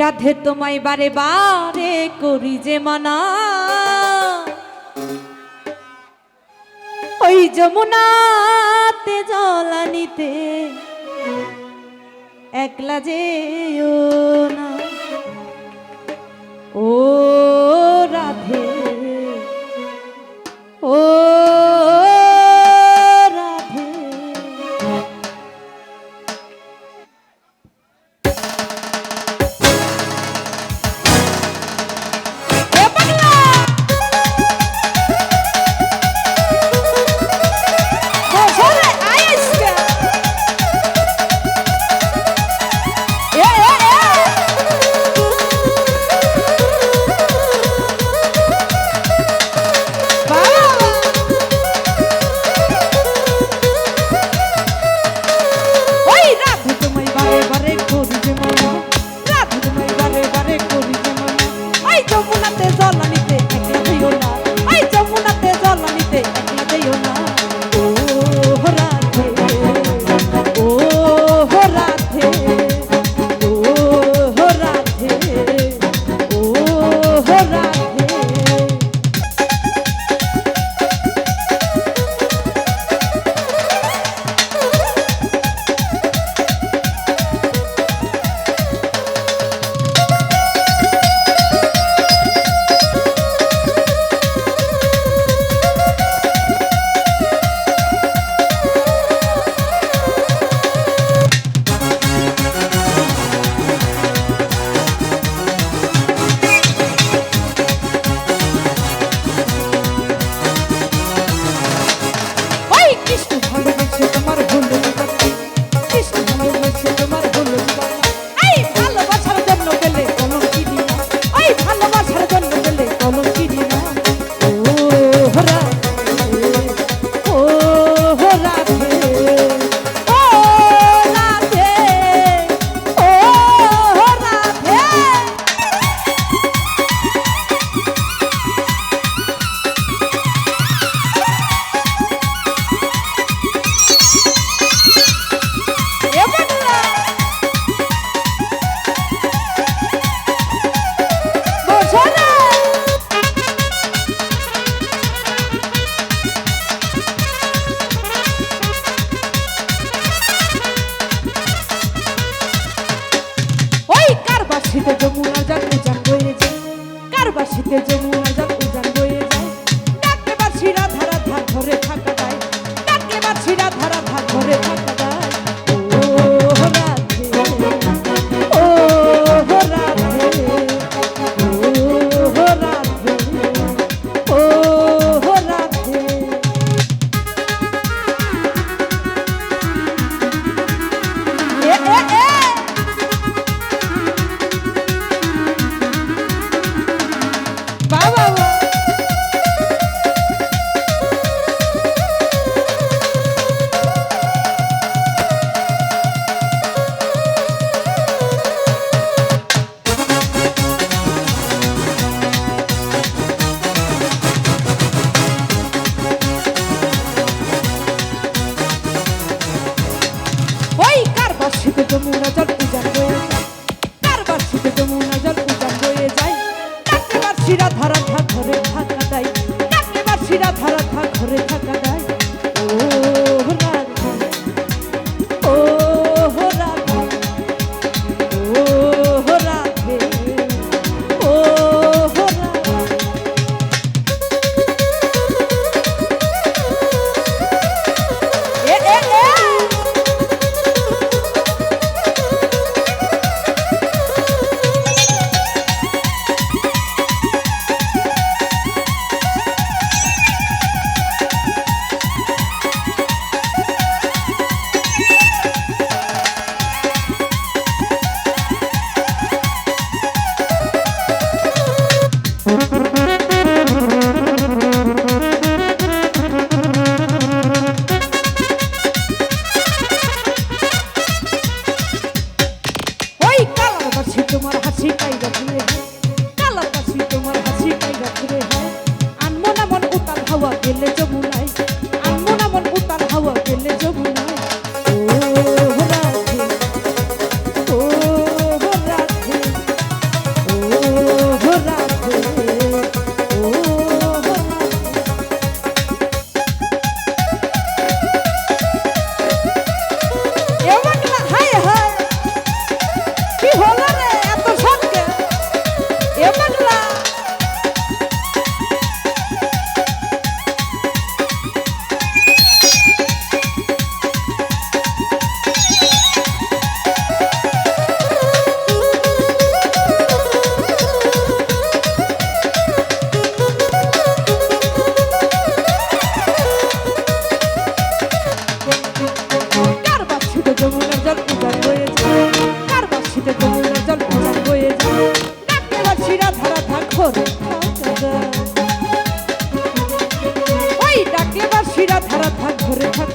রাধে তোমায় বারে বারে করি যে মানা। ওই যমুনাতে জলানিতে একলা যে না। ও বাসিতে যমুনা যান কার বাসিতে যমুনা যান chica. Y ওই ডাকলে বা শিরা ধারা থাক ধরে থাক।